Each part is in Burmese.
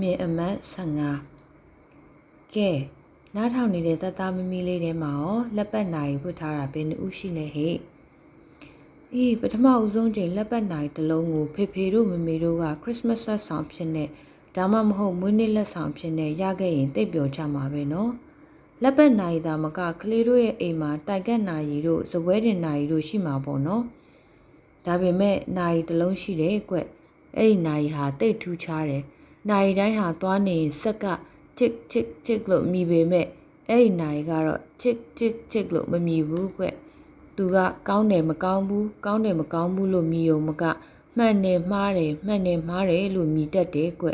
မြင်အမတ်15ကဲနားထောင်နေတဲ့တသားမမီလေးထဲမှာရောလက်ပတ်နိုင်ဖွတ်ထားတာဘယ်နှဦးရှိလဲဟဲ့အေးပထမဦးဆုံးချိန်လက်ပတ်နိုင်တစ်လုံးကိုဖေဖေတို့မမေတို့ကခရစ်မတ်ဆက်ဆောင်ဖြစ်နေဒါမှမဟုတ်မွေးနေ့လက်ဆောင်ဖြစ်နေရခဲ့ရင်တိတ်ပျော်ကြမှာပဲနော်လက်ပတ်နိုင်တာမကကလေးတို့ရဲ့အိမ်မှာတိုက်ကက်နိုင်ရီတို့ဇပွဲတင်နိုင်ရီတို့ရှိမှာပေါ့နော်ဒါပေမဲ့နိုင်ရီတစ်လုံးရှိတယ်ကွအဲ့ဒီနိုင်ရီဟာတိတ်ထူးခြားတယ် နိုင်ရီတိုင်းဟာသွားနေရင်စက်က tick tick tick လို့မြည်ပေမဲ့အဲ့ဒီနိုင်ကတော့ tick tick tick လို့မမြည်ဘူးကွသူကကောင်းတယ်မကောင်းဘူးကောင်းတယ်မကောင်းဘူးလို့မြည်ုံမကမှန်တယ်မှားတယ်မှန်တယ်မှားတယ်လို့မြည်တတ်တယ်ကွ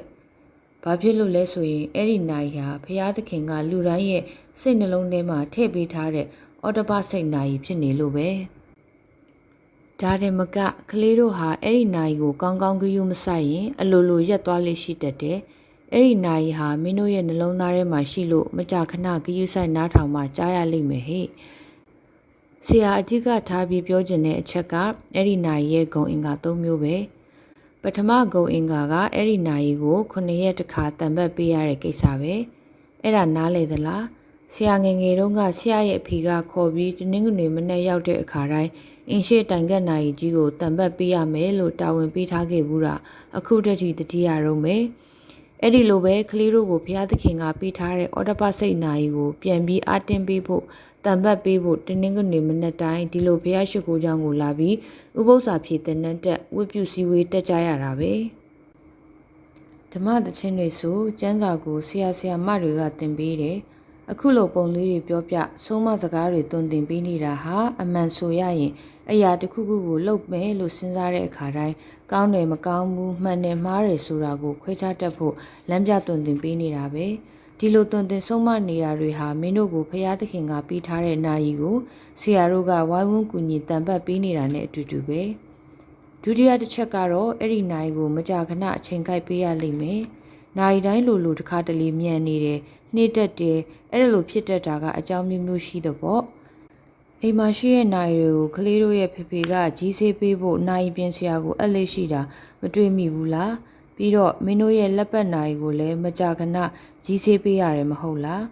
ဘာဖြစ်လို့လဲဆိုရင်အဲ့ဒီနိုင်ဟာဖျားသခင်ကလူတိုင်းရဲ့စိတ်နှလုံးထဲမှာထည့်ပေးထားတဲ့အော်တပစိတ်နိုင်ဖြစ်နေလို့ပဲ ဒါတယ်မကကလေးတို့ဟာအဲ့ဒီနိုင်ကိုကောင်းကောင်းကြည့်မဆိုင်ရင်အလိုလိုရက်သွားလိရှိတတ်တယ်အဲ့ဒီနိုင်ဟာမင်းတို့ရဲ့နှလုံးသားထဲမှာရှိလို့မကြခဏဂယုဆိုင်နားထောင်မှကြားရလိမ့်မယ်ဟဲ့ဆရာအကြီးကထားပြီးပြောချင်တဲ့အချက်ကအဲ့ဒီနိုင်ရဲ့ဂုံအင်္ဂါ၃မျိုးပဲပထမဂုံအင်္ဂါကအဲ့ဒီနိုင်ကို9ရက်တခါတံပတ်ပေးရတဲ့ကိစ္စပဲအဲ့ဒါနားလေသလားဆရာငယ်ငယ်တုန်းကဆရာရဲ့အဖေကခေါ်ပြီးတင်းငွေမနဲ့ရောက်တဲ့အခါတိုင်း အင်းရှိတိုင်ကက်နိုင်ကြီးကိုတံပတ်ပေးရမယ်လို့တာဝန်ပေးထားခဲ့ဘူးတာအခုတည်းတတိယရုံးပဲအဲ့ဒီလိုပဲကလေးတို့ကိုဘုရားသခင်ကပေးထားတဲ့အော်တပစိတ်နိုင်ကိုပြန်ပြီးအတင်းပေးဖို့တံပတ်ပေးဖို့တင်းနှင်းကနေမနေ့တိုင်းဒီလိုဘုရားရှိခိုးကြောင်းကိုလာပြီးဥပု္ပ္ပစာဖြည့်တဲ့နဲ့တက်ဝတ်ပြုစည်းဝေးတက်ကြရတာပဲဓမ္မသချင်းတွေဆိုကျမ်းစာကိုဆရာဆရာမတွေကသင်ပေးတယ် အခုလိုပုံလေးတွေပြောပြဆုံးမစကားတွေတွင်တင်ပေးနေတာဟာအမှန်ဆိုရရင်အရာတစ်ခုခုကိုလုပ်မယ်လို့စဉ်းစားတဲ့အခါတိုင်းကောင်းတယ်မကောင်းဘူးမှန်တယ်မှားတယ်ဆိုတာကိုခွဲခြားတတ်ဖို့လမ်းပြတွင်တင်ပေးနေတာပဲဒီလိုတွင်တင်ဆုံးမနေတာတွေဟာမင်းတို့ကိုဖျားသခင်ကပြီးထားတဲ့နာယီကိုဆရာတို့ကဝိုင်းဝန်းကူညီတံပတ်ပေးနေတာနဲ့အတူတူပဲဒုတိယတစ်ချက်ကတော့အဲ့ဒီနာယီကိုမကြာခဏအချိန်ကိုက်ပေးရလိမ့်မယ်နာယီတိုင်းလိုလိုတစ်ခါတလေမြန်နေတယ် နှိမ့်တက်တယ်အဲ့ဒါလိုဖြစ်တတ်တာကအကြောင်းမျိုးမျိုးရှိတော့ပေါ့အိမ်မှာရှိရဲ့နိုင်တွေကိုကလေးတို့ရဲ့ဖေဖေကကြီးစေးပေးဖို့နိုင်ပြင်ဆရာကိုအပ်လေးရှိတာမတွေ့မိဘူးလားပြီးတော့မင်းတို့ရဲ့လက်ပတ်နိုင်ကိုလည်းမကြာခဏကြီးစေးပေးရတယ်မဟုတ်လား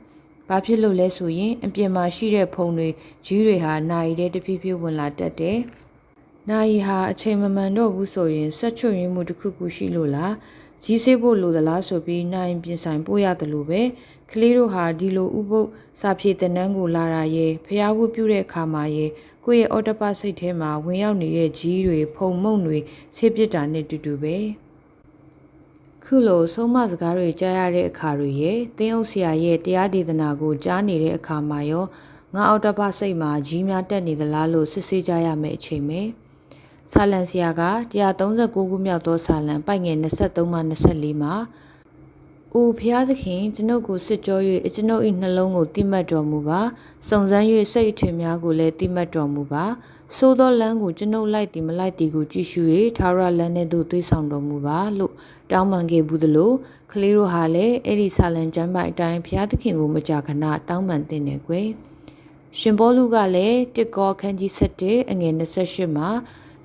ဘာဖြစ်လို့လဲဆိုရင်အပြင်မှာရှိတဲ့ဖုံတွေကြီးတွေဟာနိုင်တဲ့တဖြည်းဖြည်းဝင်လာတတ်တယ်နိုင်ဟာအချိန်မမှန်တော့ဘူးဆိုရင်ဆက်ချွတ်ရင်းမှုတစ်ခုခုရှိလို့လား ကြီးစေးဖို့လိုသလားဆိုပြီးနိုင်ပြင်ဆိုင်ပို့ရတယ်လို့ပဲကလေးတို့ဟာဒီလိုဥပုပ်စာဖြည့်တနန်းကိုလာတာရဲ့ဖျားဝတ်ပြုတဲ့အခါမှာရဲ့ကိုယ့်ရဲ့အော်တပတ်စိတ်ထဲမှာဝင်ရောက်နေတဲ့ကြီးတွေဖုံမုံတွေဆေးပစ်တာနဲ့တူတူပဲခုလိုဆုံးမစကားတွေကြားရတဲ့အခါတွေရဲ့တင်းအုပ်ဆရာရဲ့တရားဒေသနာကိုကြားနေတဲ့အခါမှာရောငါအော်တပတ်စိတ်မှာကြီးများတက်နေသလားလို့စစ်ဆေးကြရမယ့်အချိန်ပဲ ဆာလန်ဆရာက139ခုမြောက်သောဆာလန်ပိုက်ငယ်23မှ24မှာ။အိုဖျားသခင်ကျွန်ုပ်ကိုစစ်ကြော၍ကျွန်ုပ်၏နှလုံးကိုတိမှတ်တော်မူပါ။စုံစမ်း၍စိတ်အထင်များကိုလည်းတိမှတ်တော်မူပါ။သို့သောလမ်းကိုကျွန်ုပ်လိုက်သည်မလိုက်သည်ကိုကြည့်ရှု၍သာရလမ်းနှင့်သို့သွေးဆောင်တော်မူပါလို့တောင်းပန်ခဲ့ဘူးသလိုကလေးတို့ဟာလည်းအဲ့ဒီဆာလန်ကျမ်းပိုက်အတိုင်းဖျားသခင်ကိုမကြာခဏတောင်းပန်တင်နေကွယ်။ရှင်ဘောလူကလည်းတစ်ကောခန်းကြီး7အငယ်28မှာ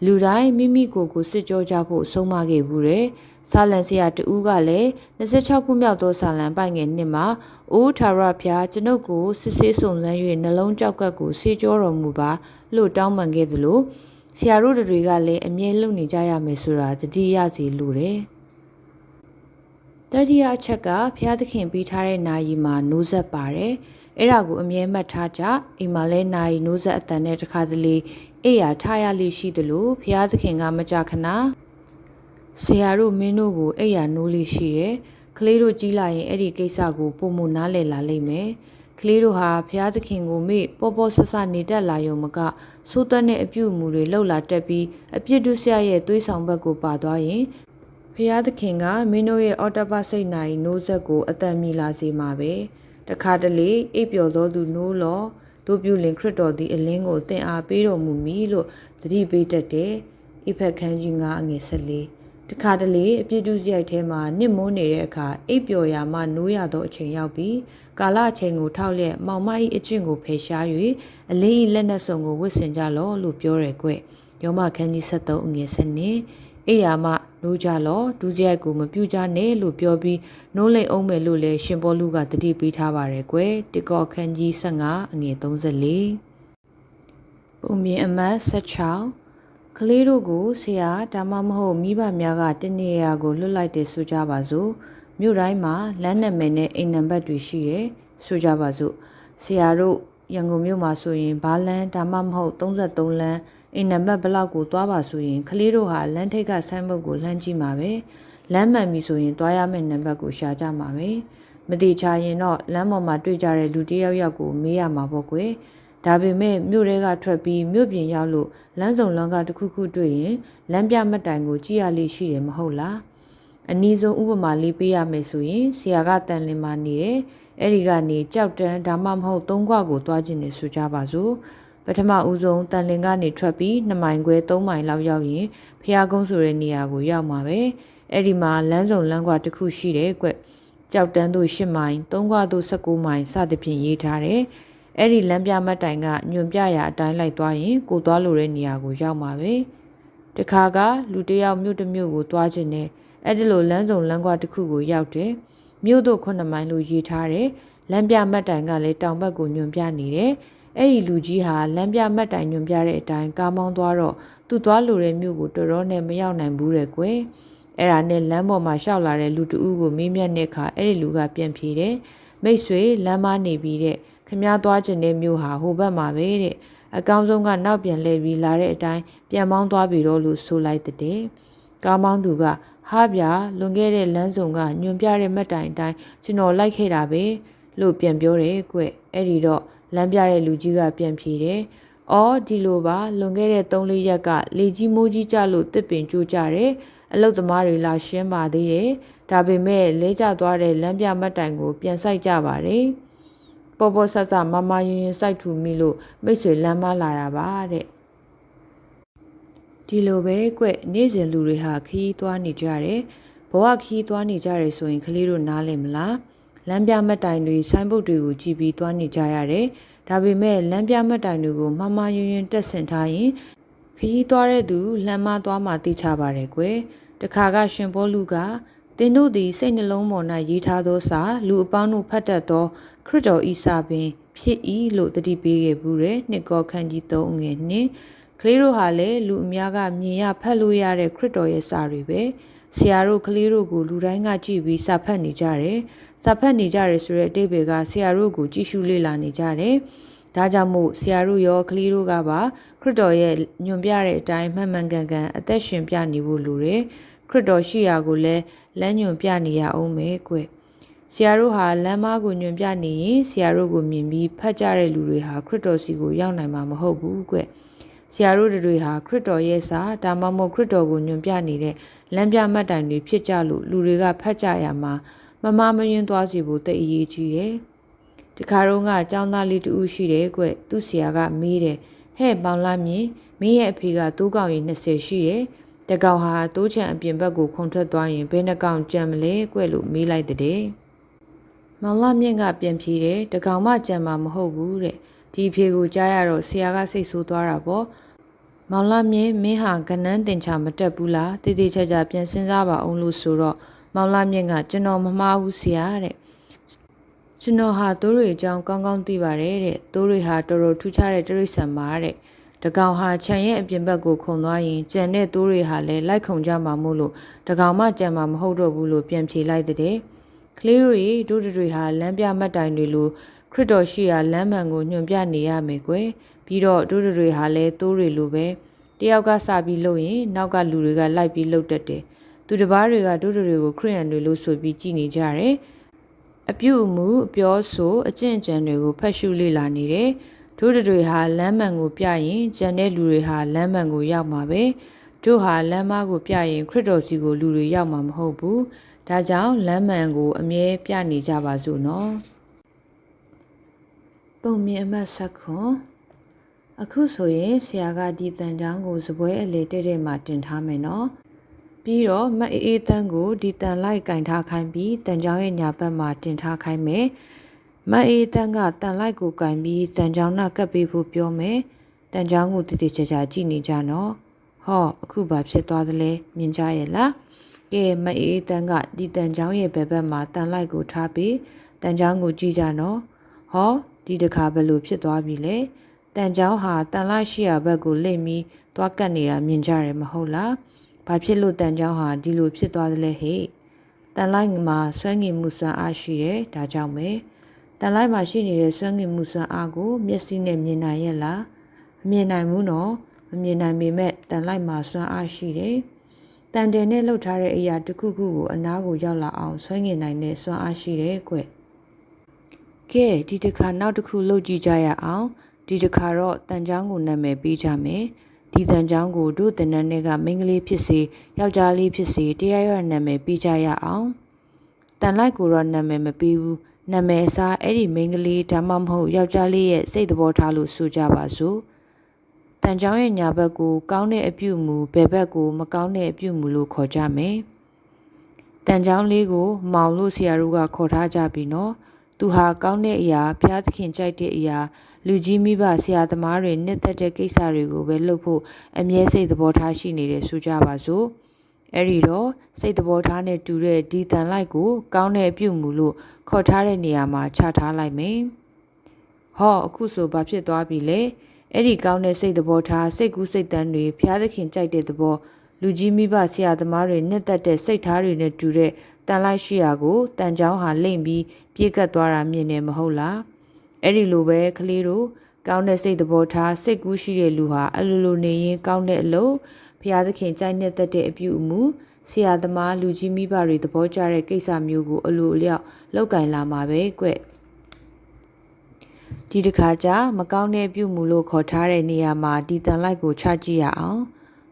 လူတိုင်းမိမိကိုယ်ကိုစစ်ကြောကြဖို့ဆုံးမခဲ့ဘူးတဲ့။ဆာလန်ဆရာတူကလည်း26ခုမြောက်သောဆာလန်ပိုင်ငယ်နှစ်မှာအိုးထာရဖျားကျွန်ုပ်ကိုစစ်ဆေးစုံစမ်း၍နှလုံးကြောက်ကပ်ကိုဆေးကြောတော်မူပါလို့တောင်းပန်ခဲ့သလိုဆရာတို့တွေကလည်းအမြဲလုံနေကြရမယ်ဆိုတာတတိယစီလိုတယ်တတိယအချက်ကဖျားသခင်ပေးထားတဲ့နာယီမှာနိုးဆက်ပါတယ်အဲ့ဒါကိုအမြဲမှတ်ထားကြအိမ်မှာလဲနာယီနိုးဆက်အတန်နဲ့တခါတလေ အိယာထားရလိရှိသလိုဖျားသခင်ကမကြခဏဆရာတို့မင်းတို့ကိုအဲ့ရနိုးလေးရှိတယ်။ကလေးတို့ကြီးလာရင်အဲ့ဒီကိစ္စကိုပုံမနားလည်လာလိမ့်မယ်။ကလေးတို့ဟာဘုရားသခင်ကိုမေ့ပေါ်ပေါ်ဆဆနေတတ်လာရုံမကသိုးသွက်တဲ့အပြုအမူတွေလှုပ်လာတက်ပြီးအပြစ်ဒုစရရဲ့သွေးဆောင်ဘက်ကိုပါသွားရင်ဘုရားသခင်ကမင်းတို့ရဲ့အော်တပတ်စိတ်နိုင်နိုးဆက်ကိုအသက်မီလာစေမှာပဲ။တခါတလေအိပ်ပျော်သောသူနိုးလော တို့ပြုလင်ခရစ်တော်သည်အလင်းကိုသင်အားပေးတော်မူမည်လို့သတိပေးတတ်တယ်။အိဖက်ခန်းကြီး9အငယ်14တခါတလေအပြစ်ဒုစရိုက်ထဲမှာနစ်မိုးနေတဲ့အခါအိပ်ပျော်ရာမှနိုးရသောအချိန်ရောက်ပြီးကာလအချိန်ကိုထောက်လျက်မောင်မ၏အကျင့်ကိုဖယ်ရှား၍အလင်း၏လက်နက်စုံကိုဝတ်ဆင်ကြလော့လို့ပြောရဲကွယောမခန်းကြီး73အငယ်7နှစ် အိယာမနိုးကြလောဒူးစရိုက်ကိုမပြူကြနဲ့လို့ပြောပြီးနိုးလိမ်အောင်မယ်လို့လည်းရှင်ဘောလူကတတိပေးထားပါတယ်ကွယ်တစ်ကော့ခန်းကြီး15အငယ်34ပုံမြင်အမတ်16ကလေးတို့ကိုဆရာဒါမှမဟုတ်မိဘများကတနေရာကိုလွတ်လိုက်တယ်ဆိုကြပါစို့မြို့တိုင်းမှာလမ်းနာမည်နဲ့အိမ်နံပါတ်တွေရှိတယ်ဆိုကြပါစို့ဆရာတို့ရန်ကုန်မြို့မှာဆိုရင်ဘာလန်းဒါမှမဟုတ်33လမ်း အိမ်နံပါတ်ဘလောက်ကိုသွားပါဆိုရင်ကလေးတို့ဟာလမ်းထိပ်ကဆိုင်းဘုတ်ကိုလှမ်းကြည့်မှာပဲလမ်းမှန်ပြီဆိုရင်သွားရမယ့်နံပါတ်ကိုရှာကြမှာပဲမတိချရင်တော့လမ်းပေါ်မှာတွေ့ကြတဲ့လူတစ်ယောက်ယောက်ကိုမေးရမှာပေါ့ကွယ်ဒါပေမဲ့မြို့ထဲကထွက်ပြီးမြို့ပြင်ရောက်လို့လမ်းစုံလမ်းကတစ်ခုခုတွေ့ရင်လမ်းပြမှတ်တိုင်ကိုကြည့်ရလိမ့်ရှိတယ်မဟုတ်လားအနည်းဆုံးဥပမာလေးပေးရမယ်ဆိုရင်ဆရာကတန်လင်းမာနေတယ်အဲ့ဒီကနေကြောက်တန်းဒါမှမဟုတ်သုံးခွကိုသွားခြင်းနေဆိုကြပါစို့ ပထမဦးဆုံးတန်လင်းကနေထွက်ပြီး2မိုင်ခွဲ3မိုင်လောက်ရောက်ရင်ဖျားကုန်းဆိုတဲ့နေရာကိုရောက်မှာပဲအဲ့ဒီမှာလမ်းစုံလမ်းကွာတစ်ခုရှိတယ်ကွကြောက်တန်းသို့10မိုင်3ခွသို့19မိုင်စသဖြင့်ရေးထားတယ်အဲ့ဒီလမ်းပြမတ်တိုင်ကညွန်ပြရာအတိုင်းလိုက်သွားရင်ကိုသွားလိုတဲ့နေရာကိုရောက်မှာပဲတခါကလူတယောက်မြို့တစ်မြို့ကိုသွားခြင်းနဲ့အဲ့ဒီလိုလမ်းစုံလမ်းကွာတစ်ခုကိုရောက်တယ်မြို့တို့ခုနှစ်မိုင်လို့ရေးထားတယ်လမ်းပြမတ်တိုင်ကလည်းတောင်ဘက်ကိုညွန်ပြနေတယ် အဲ့ဒီလူကြီးဟာလမ်းပြမတ်တိုင်ညွန်ပြတဲ့အတိုင်းကားမောင်းသွားတော့သူ့သွားလိုတဲ့မြို့ကိုတော်တော်နဲ့မရောက်နိုင်ဘူးတဲ့ကွယ်အဲ့ဒါနဲ့လမ်းပေါ်မှာရှောက်လာတဲ့လူတဦးကိုမေးမြတ်တဲ့အခါအဲ့ဒီလူကပြန်ဖြေတယ်မိတ်ဆွေလမ်းမနေပြီးတဲ့ခမားသွားခြင်းတဲ့မြို့ဟာဟိုဘက်မှာပဲတဲ့အကောင်းဆုံးကနောက်ပြန်လှည့်ပြီးလာတဲ့အတိုင်းပြန်မောင်းသွားပြီတော့လို့ဆိုလိုက်တဲ့ကားမောင်းသူကဟာဗျာလွန်ခဲ့တဲ့လမ်းစုံကညွန်ပြတဲ့မှတ်တိုင်အတိုင်းကျွန်တော်လိုက်ခဲ့တာပဲလို့ပြန်ပြောတယ်ကွအဲ့ဒီတော့ လမ်းပြတဲ့လူကြီးကပြန်ဖြေတယ်။အော်ဒီလိုပါလွန်ခဲ့တဲ့3-4ရက်ကလေကြီးမိုးကြီးကြလို့တစ်ပင်ကျိုးကြတယ်။အလုတ်သမားတွေလာရှင်းပါသေးတယ်။ဒါပေမဲ့လဲကျသွားတဲ့လမ်းပြမှတ်တိုင်ကိုပြန်ဆိုင်ကြပါတယ်။ပေါ်ပေါ်ဆဆမမယွင်စိုက်ထူမိလို့မိတ်ဆွေလမ်းမလာတာပါတဲ့ဒီလိုပဲကွနေ့စဉ်လူတွေဟာခီးသွားနေကြတယ်ဘဝခီးသွားနေကြတယ်ဆိုရင်ကလေးတို့နားလည်မလား လမ်းပြမှတ်တိုင်တွေဆိုင်းဘုတ်တွေကိုကြည့်ပြီးသွားနေကြရတယ်ဒါပေမဲ့လမ်းပြမှတ်တိုင်တွေကိုမမယွင်ယွင်တက်ဆင်ထားရင်ခီးသွားတဲ့သူလမ်းမသွားမှသိချပါတယ်ကွတခါကရှင်ဘောလူကတင်တို့သည်စိတ်နှလုံးပေါ်၌ရေးထားသောစာလူအပေါင်းတို့ဖတ်တတ်သော ခရစ်တော်ဤစာပင် ဖြစ်၏လို့တတိပေးခဲ့ဘူးတဲ့နှစ်ကောခန်းကြီး3ငွေနှစ်ကလေးတို့ဟာလည်းလူအများကမြင်ရဖတ်လို့ရတဲ့ခရစ်တော်ရဲ့စာတွေပဲဆရာတို့ကလေးတို့ကိုလူတိုင်းကကြည့်ပြီးစာဖတ်နေကြတယ် စာဖတ်နေကြတယ်ဆိုတဲ့အတိတ်တွေကဆရာတို့ကိုကြည့်ရှုလေ့လာနေကြတယ်ဒါကြောင့်မို့ဆရာတို့ရောကလေးတို့ကပါခရစ်တော်ရဲ့ညွန်ပြတဲ့အတိုင်းမှန်မှန်ကန်ကန်အသက်ရှင်ပြနေဖို့လိုတယ်ခရစ်တော်ရှိရာကိုလည်းလမ်းညွန်ပြနေရအောင်ပဲကွဆရာတို့ဟာလမ်းမကိုညွန်ပြနေရင်ဆရာတို့ကိုမြင်ပြီးဖတ်ကြတဲ့လူတွေဟာခရစ်တော်စီကိုရောက်နိုင်မှာမဟုတ်ဘူးကွဆရာတို့တွေဟာခရစ်တော်ရဲ့စာဒါမှမဟုတ်ခရစ်တော်ကိုညွန်ပြနေတဲ့လမ်းပြမှတ်တိုင်တွေဖြစ်ကြလို့လူတွေကဖတ်ကြရမှာ မမမယွင်းသွားစီဖို့တိတ်အရေးကြီးတယ်။ဒီခါတော့ကအကြောင်းသားလေးတူရှိတယ်ကွသူ့ဆရာကမေးတယ်ဟဲ့ပေါင်လာမြင်မင်းရဲ့အဖေကတိုးကောင်ရင်20ရှိတယ်တကောင်ဟာတိုးချံအပြင်ဘက်ကိုခုန်ထွက်သွားရင်ဘယ်နှကောင်ကြံမလဲကွလို့မေးလိုက်တဲ့မောင်လာမြင့်ကပြန်ဖြေတယ်တကောင်မှကြံမှာမဟုတ်ဘူးတဲ့ဒီဖြေကိုကြားရတော့ဆရာကစိတ်ဆိုးသွားတာပေါ့မောင်လာမြင့်မင်းဟာကနန်းတင်ချမတက်ဘူးလားတည်တည်ချာချာပြန်စဉ်းစားပါအောင်လို့ဆိုတော့ မောင်လာမြင့်ကကျွန်တော်မမှားဘူးဆရာတဲ့ကျွန်တော်ဟာတိုးတွေအကြောင်းကောင်းကောင်းသိပါတယ်တဲ့တိုးတွေဟာတော်တော်ထူးခြားတဲ့တရိษံပါတဲ့တကောင်ဟာခြံရဲ့အပြင်ဘက်ကိုခုံသွားရင်ကြံတဲ့တိုးတွေဟာလည်းလိုက်ခုံကြမှာမို့လို့တကောင်မှကြံမှာမဟုတ်တော့ဘူးလို့ပြန်ဖြေလိုက်တဲ့ကလေးတို့ရေတို့တွေဟာလမ်းပြမှတ်တိုင်တွေလိုခရစ်တော်ရှိရာလမ်းမှန်ကိုညွှန်ပြနေရမယ်ကွယ်ပြီးတော့တို့တွေဟာလည်းတိုးတွေလိုပဲတယောက်ကစပြီးလုပ်ရင်နောက်ကလူတွေကလိုက်ပြီးလုပ်တတ်တယ် သူတစ်ပါးတွေကတို့တွေကိုခရိယန်တွေလို့ဆိုပြီးကြည်နေကြတယ်အပြုအမူအပြောဆိုအကျင့်ကြံတွေကိုဖတ်ရှုလေ့လာနေတယ်တို့တွေဟာလမ်းမှန်ကိုပြရင်ကြံတဲ့လူတွေဟာလမ်းမှန်ကိုရောက်မှာပဲတို့ဟာလမ်းမကိုပြရင်ခရစ်တော်စီကိုလူတွေရောက်မှာမဟုတ်ဘူးဒါကြောင့်လမ်းမှန်ကိုအမြဲပြနေကြပါစို့နော်ပုံမြင်အမှတ်ဆက်ခွန်အခုဆိုရင်ဆရာကဒီတန်ချောင်းကိုစပွဲအလေတဲ့တဲ့မှာတင်ထားမယ်နော် ပြီးတော့မအေးအေးတန်းကိုဒီတန်လိုက်ကင်ထားခိုင်းပြီးတန်ချောင်းရဲ့ညာဘက်မှာတင်ထားခိုင်းမယ်မအေးတန်းကတန်လိုက်ကိုကင်ပြီးတန်ချောင်းနာကပ်ပေးဖို့ပြောမယ်တန်ချောင်းကိုတည်တည်ချာချာကြည့်နေကြနော်ဟဟောအခုဘာဖြစ်သွားသလဲမြင်ကြရဲ့လားကဲမအေးတန်းကဒီတန်ချောင်းရဲ့ဘက်ဘက်မှာတန်လိုက်ကိုထားပြီးတန်ချောင်းကိုကြည့်ကြနော်ဟောဒီတခါဘယ်လိုဖြစ်သွားပြီလဲတန်ချောင်းဟာတန်လိုက်ရှိရာဘက်ကိုလိမ့်ပြီးသွားကတ်နေတာမြင်ကြရမဟုတ်လား ဘာဖြစ်လို့တန်ချောင်းဟာဒီလိုဖြစ်သွားသလဲဟဲ့တန်လိုက်မှာဆွဲငင်မှုစွမ်းအားရှိတယ်ဒါကြောင့်ပဲတန်လိုက်မှာရှိနေတဲ့ဆွဲငင်မှုစွမ်းအားကို မျက်စိနဲ့မြင်နိုင်ရဲ့လားမမြင်နိုင်ဘူးနော်မမြင်နိုင်ပေမဲ့တန်လိုက်မှာစွမ်းအားရှိတယ်တန်တယ်နဲ့လှုပ်ထားတဲ့အရာတစ်ခုခုကိုအနားကိုရောက်လာအောင်ဆွဲငင်နိုင်တဲ့စွမ်းအားရှိတယ်ကွကဲဒီတစ်ခါနောက်တစ်ခုလှုပ်ကြည့်ကြရအောင်ဒီတစ်ခါတော့တန်ချောင်းကိုနာမည်ပေးကြမယ် ဒီတန်ချောင်းကိုတို့တနန်းတွေကမိန်းကလေးဖြစ်စေယောက်ျားလေးဖြစ်စေတရားရနာမည်ပေးကြရအောင်တန်လိုက်ကိုတော့နာမည်မပေးဘူးနာမည်အစားအဲ့ဒီမိန်းကလေးဒါမှမဟုတ်ယောက်ျားလေးရဲ့စိတ်သဘောထားလို့ဆိုကြပါစို့တန်ချောင်းရဲ့ညာဘက်ကိုကောင်းတဲ့အပြုတ်မူဘယ်ဘက်ကိုမကောင်းတဲ့အပြုတ်မူလို့ခေါ်ကြမယ်တန်ချောင်းလေးကို မောင်လို့ဆရာတို့ကခေါ်ထားကြပြီနော်သူဟာကောင်းတဲ့အရာဖျားသခင်ကြိုက်တဲ့အရာ လူကြီးမိဘဆရာသမားတွေနှစ်သက်တဲ့ကိစ္စတွေကိုပဲလုပ်ဖို့အမြဲစိတ်သဘောထားရှိနေတယ်ဆိုကြပါစို့အဲ့ဒီတော့စိတ်သဘောထားနဲ့တူတဲ့ဒီတန်လိုက်ကို ကောင်းတဲ့အပြုတ်မူလို့ခေါ်ထားတဲ့နေရာမှာချထားလိုက်မယ်ဟောအခုဆိုဘာဖြစ်သွားပြီလဲအဲ့ဒီကောင်းတဲ့စိတ်သဘောထားစိတ်ကူးစိတ်တန်းတွေဖျားသခင်ကြိုက်တဲ့သဘောလူကြီးမိဘဆရာသမားတွေနှစ်သက်တဲ့စိတ်ထားတွေနဲ့တူတဲ့တန်လိုက်ရှိရာကိုတန်ချောင်းဟာလိမ့်ပြီးပြေးကပ်သွားတာမြင်နေမဟုတ်လား အဲ့ဒီလိုပဲကလေးတို့ကောင်းတဲ့စိတ်သဘောထားစိတ်ကူးရှိတဲ့လူဟာအလိုလိုနေရင်ကောင်းတဲ့အလုပ်ဖျားသခင်ကြိုက်နှစ်သက်တဲ့အပြုအမူဆရာသမားလူကြီးမိဘတွေသဘောကျတဲ့ကိစ္စမျိုးကိုအလိုအလျောက်လောက်ကင်လာမှာပဲကွဒီတစ်ခါကျမကောင်းတဲ့ပြုမှုလို့ခေါ်ထားတဲ့နေရာမှာဒီတန်လိုက်ကိုချကြည့်ရအောင်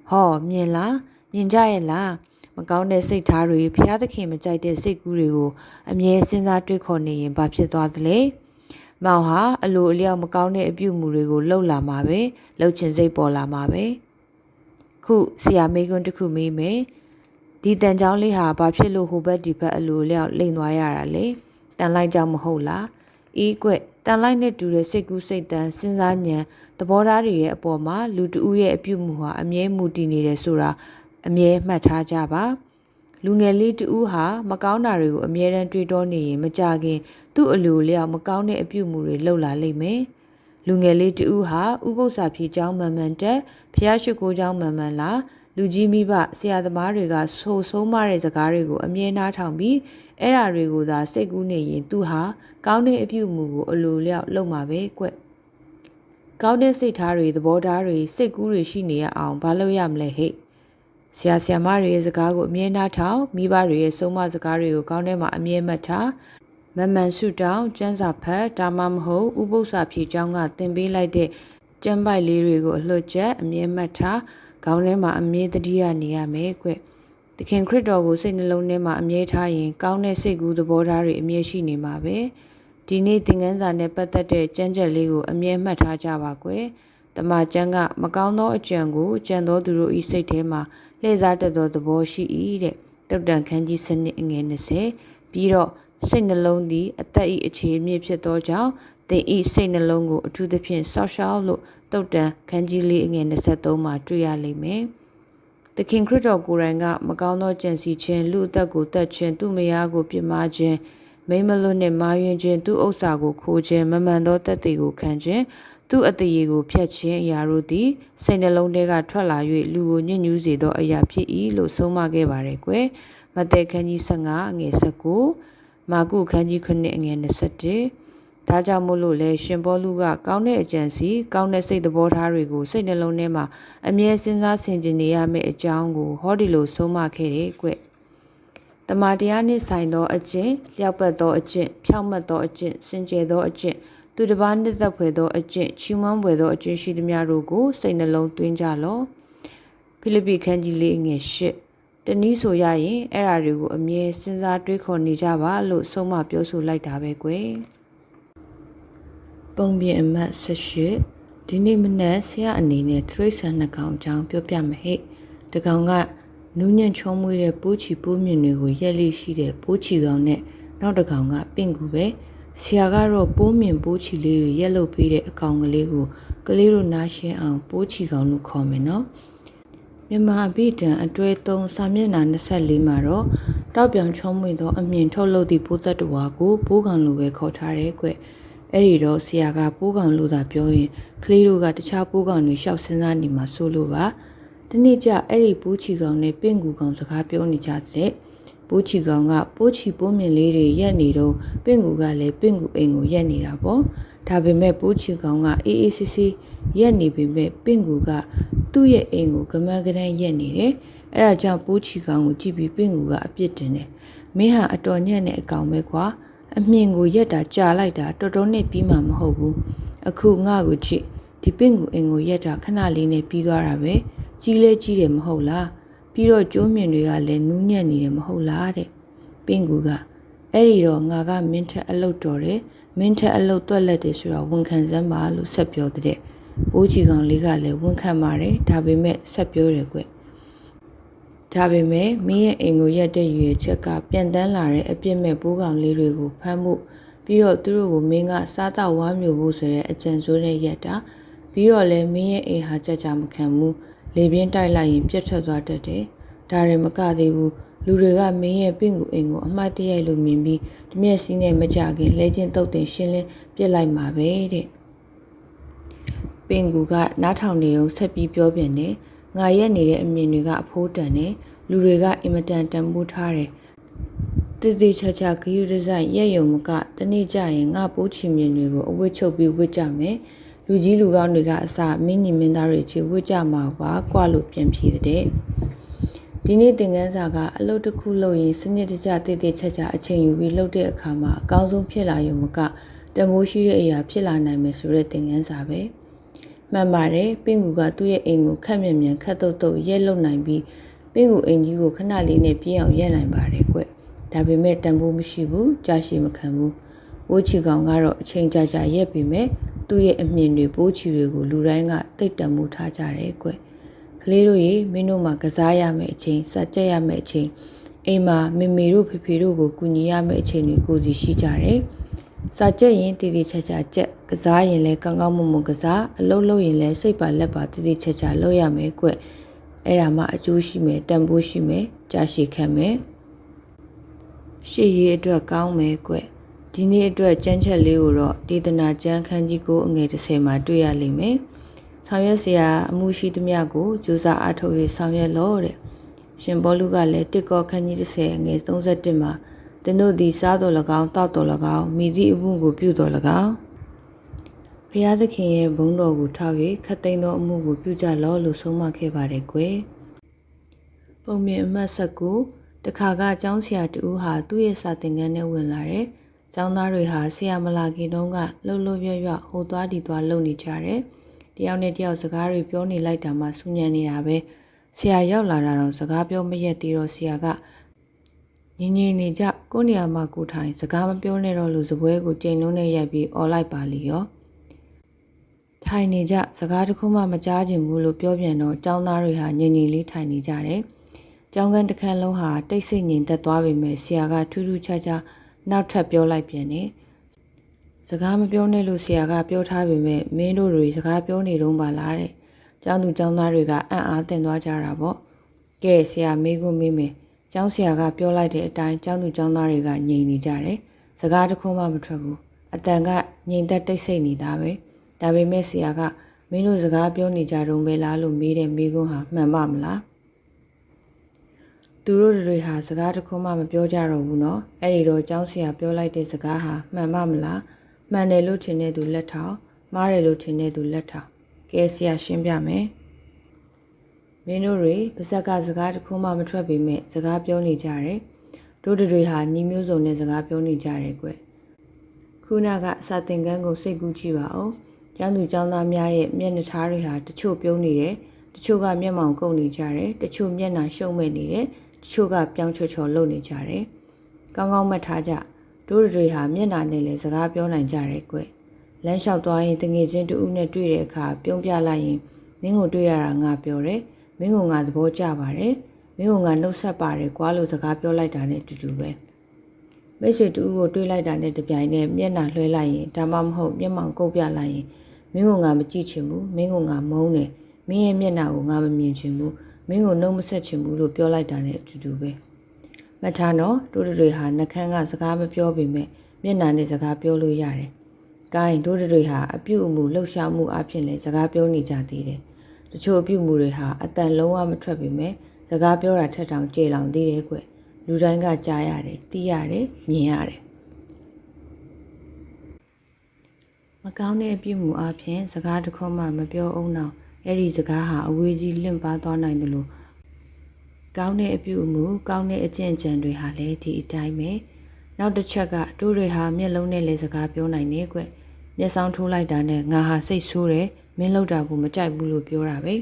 ဟောမြင်လားမြင်ကြရဲ့လားမကောင်းတဲ့စိတ်ထားတွေဖျားသခင်မကြိုက်တဲ့စိတ်ကူးတွေကိုအမြဲစဉ်းစားတွေးခေါ်နေရင်ဘာဖြစ်သွားသလဲ မောင်ဟာအလိုအလျောက်မကောင်းတဲ့အပြုအမူတွေကိုလှုပ်လာမှာပဲလှုပ်ချင်စိတ်ပေါ်လာမှာပဲခုဆရာမေကွန်းတစ်ခုမေးမယ်ဒီတန်ချောင်းလေးဟာဘာဖြစ်လို့ဟိုဘက်ဒီဘက်အလိုလျောက်လိမ့်သွားရတာလဲတန်လိုက်ကြောင်မဟုတ်လားအေးကွတန်လိုက်နဲ့တူတဲ့စိတ်ကူးစိတ်တန်စဉ်းစားဉာဏ်သဘောထားတွေရဲ့အပေါ်မှာလူတဦးရဲ့အပြုမူဟာအမြဲမူတည်နေတယ်ဆိုတာအမြဲမှတ်ထားကြပါ လူငယ်လေးတူဦးဟာမကောင်းတာတွေကိုအမြဲတမ်းတွေးတောနေရင်မကြခင်သူ့အလိုလျောက်မကောင်းတဲ့အပြုအမူတွေလုပ်လာလိမ့်မယ်။လူငယ်လေးတူဦးဟာဥပု္ပ္ပစာဖြေကျောင်းမှန်မှန်တက်ဖျားရှိခိုးကျောင်းမှန်မှန်လာလူကြီးမိဘဆရာသမားတွေကဆိုဆုံးမတဲ့ဇာတ်တွေကိုအမြဲနားထောင်ပြီးအဲ့ဓာတွေကိုသာစိတ်ကူးနေရင်သူဟာကောင်းတဲ့အပြုအမူကိုအလိုလျောက်လုပ်မှာပဲကွ။ကောင်းတဲ့စိတ်ထားတွေသဘောထားတွေစိတ်ကူးတွေရှိနေရအောင်မလုပ်ရမလဲဟဲ့။ ဆရာဆရာမတွေရဲ့စကားကိုအမြဲနားထောင်မိဘတွေရဲ့ဆုံးမစကားတွေကိုကောင်းတဲ့မှာအမြဲမှတ်ထားမမှန်စုတောင်းကျန်းစာဖတ်ဒါမှမဟုတ်ဥပု္ပ္ပစာဖြေချောင်းကသင်ပေးလိုက်တဲ့ကျမ်းပိုက်လေးတွေကိုအလွတ်ချက်အမြဲမှတ်ထားခေါင်းထဲမှာအမြဲတတိယနေရမယ်ကွ။သခင်ခရစ်တော်ကိုစိတ်နှလုံးထဲမှာအမြဲထားရင်ကောင်းတဲ့စိတ်ကူးသဘောထားတွေအမြဲရှိနေမှာပဲ။ဒီနေ့သင်ခန်းစာနဲ့ပတ်သက်တဲ့ကြမ်းကြက်လေးကိုအမြဲမှတ်ထားကြပါကွယ်။ တမကျမ်းကမကောင်းသောအကြံကိုကြံသောသူတို့ဤစိတ်ထဲမှာလှည့်စားတတ်သောသဘောရှိ၏တဲ့။တုတ်တန်ခန်းကြီးစနစ်အငယ်20ပြီးတော့စိတ်နှလုံးသည်အသက်၏အခြေအမြစ်ဖြစ်သောကြောင့်သင်ဤစိတ်နှလုံးကိုအထူးသဖြင့်ဆောက်ရှောက်လို့တုတ်တန်ခန်းကြီးလေးအငယ်23မှာတွေ့ရလိမ့်မယ်။သခင်ခရစ်တော်ကိုယ်တိုင်ကမကောင်းသောကြံစီခြင်းလူအသက်ကိုတတ်ခြင်းသူ့မယားကိုပြစ်မှားခြင်းမိမလွတ်နှင့်မာယွင်ခြင်းသူ့ဥစ္စာကိုခိုးခြင်းမမှန်သောတတ်သိကိုခံခြင်း သူ့အတရေကိုဖျက်ခြင်းအရာတို့သည်စိတ်နှလုံးထဲကထွက်လာ၍လူကိုညှဉ်းညူးစေသောအရာဖြစ်၏လို့ဆုံးမခဲ့ပါတယ်ကွယ်။မဿဲခန်းကြီး15အငယ်19မာကုခန်းကြီး9အငယ်21ဒါကြောင့်မို့လို့လဲရှင်ဘောလူကကောင်းတဲ့အကြံစီကောင်းတဲ့စိတ်သဘောထားတွေကိုစိတ်နှလုံးထဲမှာအမြဲစဉ်းစားဆင်ခြင်နေရမယ့်အကြောင်းကိုဟောဒီလိုဆုံးမခဲ့တယ်ကွ။တမန်တရားနှင့်ဆိုင်သောအကျင့်လျှောက်ပတ်သောအကျင့်ဖြောင့်မတ်သောအကျင့်စင်ကြယ်သောအကျင့် သူတစ်ပါးနှစ်သက်ဖွယ်သောအကျင့်ချီးမွမ်းဖွယ်သောအကျင့်ရှိသမျှတို့ကိုစိတ်နှလုံးသွင်းကြလော့။ဖိလိပ္ပိခန်းကြီးလေးငယ်၈တနည်းဆိုရရင်အဲ့ဓာတွေကိုအမြဲစဉ်းစားတွေးခေါ်နေကြပါလို့ဆုံးမပြောဆိုလိုက်တာပဲကွယ်။ပုံပြင်အမှတ်18ဒီနေ့မနက်ဆရာအနေနဲ့ထရိတ်ဆန်နှကောင်အကြောင်းပြောပြမဟဲ့တကောင်ကနူးညံ့ချုံးမွေးတဲ့ပိုးချီပိုးမြင့်တွေကိုရက်လေးရှိတဲ့ပိုးချီကောင်နဲ့နောက်တကောင်ကပင့်ကူပဲ ဆရာကတော့ပိုးမြင့်ပိုးချီလေးတွေရက်လုပ်ပေးတဲ့အကောင်ကလေးကိုကလေးတို့နားရှင်းအောင်ပိုးချီကောင်လို့ခေါ်မယ်နော်မြန်မာအပိဒံအတွဲ3စာမျက်နှာ24မှာတော့တောက်ပြောင်ချုံးမွေသောအမြင်ထုတ်လုပ်သည့်ပိုးသက်တော်ဝါကိုပိုးကောင်လိုပဲခေါ်ထားတယ်ကွအဲ့ဒီတော့ဆရာကပိုးကောင်လို့သာပြောရင်ကလေးတို့ကတခြားပိုးကောင်တွေရှောက်စဉ်းစားနေမှာဆိုလို့ပါတနေ့ကျအဲ့ဒီပိုးချီကောင်နဲ့ပင့်ကူကောင်စကားပြောနေကြတဲ့ ပိုးချီကောင်ကပိုးချီပိုးမြင်လေးတွေရက်နေတော့ပင့်ကူကလည်းပင့်ကူအိမ်ကိုရက်နေတာပေါ့ဒါပေမဲ့ပိုးချီကောင်ကအေးအေးဆေးဆေးရက်နေပေမဲ့ပင့်ကူကသူ့ရဲ့အိမ်ကိုကမန်းကရန်ရက်နေတယ်အဲဒါကြောင့်ပိုးချီကောင်ကိုကြည့်ပြီးပင့်ကူကအပြစ်တင်တယ်မင်းဟာအတော်ညံ့တဲ့အကောင်ပဲကွာအမြင်ကိုရက်တာကြာလိုက်တာတော်တော်နဲ့ပြီးမှမဟုတ်ဘူးအခုငါ့ကိုကြည့်ဒီပင့်ကူအိမ်ကိုရက်တာခဏလေးနဲ့ပြီးသွားတာပဲကြီးလဲကြီးတယ်မဟုတ်လား ပြီးတော့ကျိုးမြင်တွေကလည်းနူးညံ့နေတယ်မဟုတ်လားတဲ့ပင့်ကူကအဲ့ဒီတော့ငါကမင်းထက်အလုတ်တော်တယ်မင်းထက်အလုတ်တွက်လက်တယ်ဆိုတော့ဝန်ခံစမ်းပါလို့ဆက်ပြောတဲ့ပိုးချီကောင်လေးကလည်းဝန်ခံပါတယ်ဒါပေမဲ့ဆက်ပြောတယ်ကွဒါပေမဲ့မင်းရဲ့အိမ်ကိုရက်တဲ့ရွေချက်ကပြန်တန်းလာတဲ့အပြစ်မဲ့ပိုးကောင်လေးတွေကိုဖမ်းမှုပြီးတော့သူတို့ကိုမင်းကစားတော့ဝါမျိုးဖို့ဆိုတဲ့အကြံစိုးတဲ့ရက်တာပြီးတော့လည်းမင်းရဲ့အိမ်ဟာကြကြမခံဘူး လေပြင်းတိုက်လိုက်ရင်ပြတ်ထွက်သွားတတ်တယ်ဒါရင်မကသေးဘူးလူတွေကမင်းရဲ့ပင့်ကူအိမ်ကိုအမှတ်တရလို့မြင်ပြီးတမျက်စိနဲ့မကြခင်လဲချင်းတုတ်တင်ရှင်းလင်းပြစ်လိုက်မှာပဲတဲ့ပင်ကူကနားထောင်နေတော့ဆက်ပြီးပြောပြန်တယ်ငါရက်နေတဲ့အမြင်တွေကအဖိုးတန်တယ်လူတွေကအင်မတန်တန်ဖိုးထားတယ်တည်တည်ချာချာဂယူဒီဇိုင်းရက်ယုံမကတနေ့ကျရင်ငါပိုးချီမြင်တွေကိုအဝတ်ချုပ်ပြီးဝတ်ကြမယ် လူကြီးလူကောင်းတွေကအစမင်းညီမင်းသားတွေချီဝတ်ကြမှာပါကွာလို့ပြန်ဖြေတဲ့ဒီနေ့သင်ခန်းစာကအလုပ်တစ်ခုလုပ်ရင်စနစ်တကျတည်တည်ချာချာအချိန်ယူပြီးလုပ်တဲ့အခါမှာအကောင်းဆုံးဖြစ်လာရုံမကတမိုးရှိတဲ့အရာဖြစ်လာနိုင်မယ်ဆိုတဲ့သင်ခန်းစာပဲမှန်ပါတယ်ပင့်ကူကသူ့ရဲ့အိမ်ကိုခက်မြင်မြန်ခက်တုတ်တုတ်ရဲလုံနိုင်ပြီးပင့်ကူအိမ်ကြီးကိုခဏလေးနဲ့ပြင်းအောင်ရဲနိုင်ပါတယ်ကွဒါပေမဲ့တန်ဖိုးမရှိဘူးကြာရှည်မခံဘူးဘိုးချီကောင်ကတော့အချိန်ကြာကြာရက်ပြီမဲ့ သူ့ရဲ့အမြင်တွေဘိုးချီတွေကိုလူတိုင်းကတိတ်တံမှုထားကြတယ်ကွကလေးတို့ရေမင်းတို့မှာကစားရမယ့်အချိန်စကြက်ရမယ့်အချိန်အိမ်မှာမေမေတို့ဖေဖေတို့ကိုကူညီရမယ့်အချိန်တွေကိုစီရှိကြတယ်စာကြက်ရင်တည်တည်ချာချာကြက်ကစားရင်လည်းကောင်းကောင်းမွန်မွန်ကစားအလုပ်လုပ်ရင်လည်းစိတ်ပါလက်ပါတည်တည်ချာချာလုပ်ရမယ်ကွအဲ့ဒါမှအကျိုးရှိမယ်တန်ဖိုးရှိမယ်ကြာရှည်ခံမယ်ရှေ့ရေးအတွက်ကောင်းမယ်ကွ ဒီနေ့အတွက်ကြမ်းချက်လေးကိုတော့ဒေသနာကျမ်းခန်းကြီးကိုအငယ်30မှာတွေ့ရလိမ့်မယ်ဆောင်ရွက်စရာအမှုရှိသမျှကိုကြိုးစားအားထုတ်၍ဆောင်ရွက်လို့တဲ့ရှင်ဘောလူကလည်းတစ်ကောခန်းကြီး30အငယ်31မှာတင်တို့သည်စားတော်၎င်းတောက်တော်၎င်းမိသည့်အမှုကိုပြုတော်၎င်းဘုရားသခင်ရဲ့ဘုန်းတော်ကိုထောက်၍ခတ်သိမ်းသောအမှုကိုပြုကြလောလို့ဆုံးမခဲ့ပါတယ်ကွယ်ပုံမြင်အမှတ်ဆက်ကိုတခါကကျောင်းဆရာတူဟာသူ့ရဲ့စာသင်ခန်းထဲဝင်လာတယ်။ ကျောင်းသားတွေဟာဆရာမလာခင်တုန်းကလှုပ်လှုပ်ရွရွဟိုသွားဒီသွားလုပ်နေကြတယ်။တယောက်နဲ့တယောက်စကားတွေပြောနေလိုက်တာမှစူညံနေတာပဲ။ဆရာရောက်လာတာတော့စကားပြောမရက်သေးတော့ဆရာကငင်းငင်းနေကြကိုနေရာမှာကိုထိုင်စကားမပြောနဲ့တော့လို့စပွဲကိုကြိမ်လုံးနဲ့ရိုက်ပြီးអော်လိုက်ပါလီရော။ထိုင်နေကြစကားတခုမှမကြားချင်ဘူးလို့ပြောပြန်တော့ကျောင်းသားတွေဟာငြိမ်ငြိမ်လေးထိုင်နေကြတယ်။ကျောင်းကန်းတစ်ခန်းလုံးဟာတိတ်ဆိတ်ငြိမ်သက်သွားပေမဲ့ဆရာကထူးထူးခြားခြား နောက်ထပ်ပြောလိုက်ပြန်တယ်။စကားမပြောနဲ့လို့ဆရာကပြောထားပေမဲ့မင်းတို့တွေစကားပြောနေတော့ပါလားတဲ့။ကျောင်းသူကျောင်းသားတွေကအံ့အားသင့်သွားကြတာပေါ့။ကဲဆရာမေးခွန်းမေးမယ်။ကျောင်းဆရာကပြောလိုက်တဲ့အတိုင်းကျောင်းသူကျောင်းသားတွေကငြိမ်နေကြတယ်။စကားတခုမှမထွက်ဘူး။အတန်ကငြိမ်သက်တိတ်ဆိတ်နေတာပဲ။ဒါပေမဲ့ဆရာကမင်းတို့စကားပြောနေကြတော့မဲလားလို့မေးတဲ့မေးခွန်းဟာမှန်ပါမလား။ သူတို့တွေဟာစကားတခုမှမပြောကြတော့ဘူးနော်အဲ့ဒီတော့ကျောင်းဆရာပြောလိုက်တဲ့စကားဟာမှန်မမလားမှန်တယ်လို့ထင်တဲ့သူလက်ထောက်မှားတယ်လို့ထင်တဲ့သူလက်ထောက်ကဲဆရာရှင်းပြမယ်မင်းတို့တွေပါဇက်ကစကားတခုမှမထွက်ပေမဲ့စကားပြောနေကြတယ်တို့တွေဟာညီမျိုးစုံနဲ့စကားပြောနေကြတယ်ကွခုနကစာသင်ခန်းကိုစိတ်ကူးကြည့်ပါဦးကျောင်းသူကျောင်းသားများရဲ့မျက်နှာသားတွေဟာတချို့ပြုံးနေတယ်တချို့ကမျက်မှောင်ကုပ်နေကြတယ်တချို့မျက်နှာရှုံမဲ့နေတယ် တချို့ကပြောင်းချော်ချော်လုပ်နေကြတယ်။ကောင်းကောင်းမှတ်ထားကြတို့တွေဟာမျက်နာနဲ့လည်းစကားပြောနိုင်ကြတယ်ကွ။လမ်းလျှောက်သွားရင်တငယ်ချင်းတူဦးနဲ့တွေ့တဲ့အခါပြုံးပြလိုက်ရင်မင်းကိုတွေ့ရတာငါပြောတယ်။မင်းကငါသဘောကျပါတယ်။မင်းကငါနှုတ်ဆက်ပါတယ်ကွာလို့စကားပြောလိုက်တာနဲ့တူတူပဲ။မိတ်ဆွေတူဦးကိုတွေးလိုက်တာနဲ့တပြိုင်နက်မျက်နှာလွှဲလိုက်ရင်ဒါမှမဟုတ်မျက်မှောင်ကုပ်ပြလိုက်ရင်မင်းကငါမကြည့်ချင်ဘူးမင်းကငါမုန်းတယ်မင်းရဲ့မျက်နှာကိုငါမမြင်ချင်ဘူး မင်းကိုနှုတ်မဆက်ချင်ဘူးလို့ပြောလိုက်တာနဲ့အတူတူပဲမှတ်ထားနော်တို့တွေဟာနှကန်းကစကားမပြောပေမဲ့မျက်နှာနဲ့စကားပြောလို့ရတယ်။ကိုင်းတို့တွေဟာအပြုတ်အမူလှုပ်ရှားမှုအဖြစ်လည်းစကားပြောနေကြသေးတယ်။တချို့အပြုတ်မှုတွေဟာအတန်လုံးဝမထွက်ပေမဲ့စကားပြောတာထက်တောင်ကြေလောင်သေးတယ်ကွ။လူတိုင်းကကြားရတယ်၊သိရတယ်၊မြင်ရတယ်။မကောင်းတဲ့အပြုတ်မှုအဖြစ်စကားတစ်ခုမှမပြောအောင်တော့ အဲ့ဒီစကားဟာအဝေးကြီးလင့်ပါသွားနိုင်တယ်လို့ကောင်းတဲ့အပြုအမူကောင်းတဲ့အကျင့်ကြံတွေဟာလည်းဒီအတိုင်းပဲနောက်တစ်ချက်ကတို့တွေဟာမျက်လုံးနဲ့လည်းစကားပြောနိုင်နေကွမျက်စောင်းထိုးလိုက်တာနဲ့ငါဟာစိတ်ဆိုးတယ်မင်းလောက်တာကိုမကြိုက်ဘူးလို့ပြောတာပဲ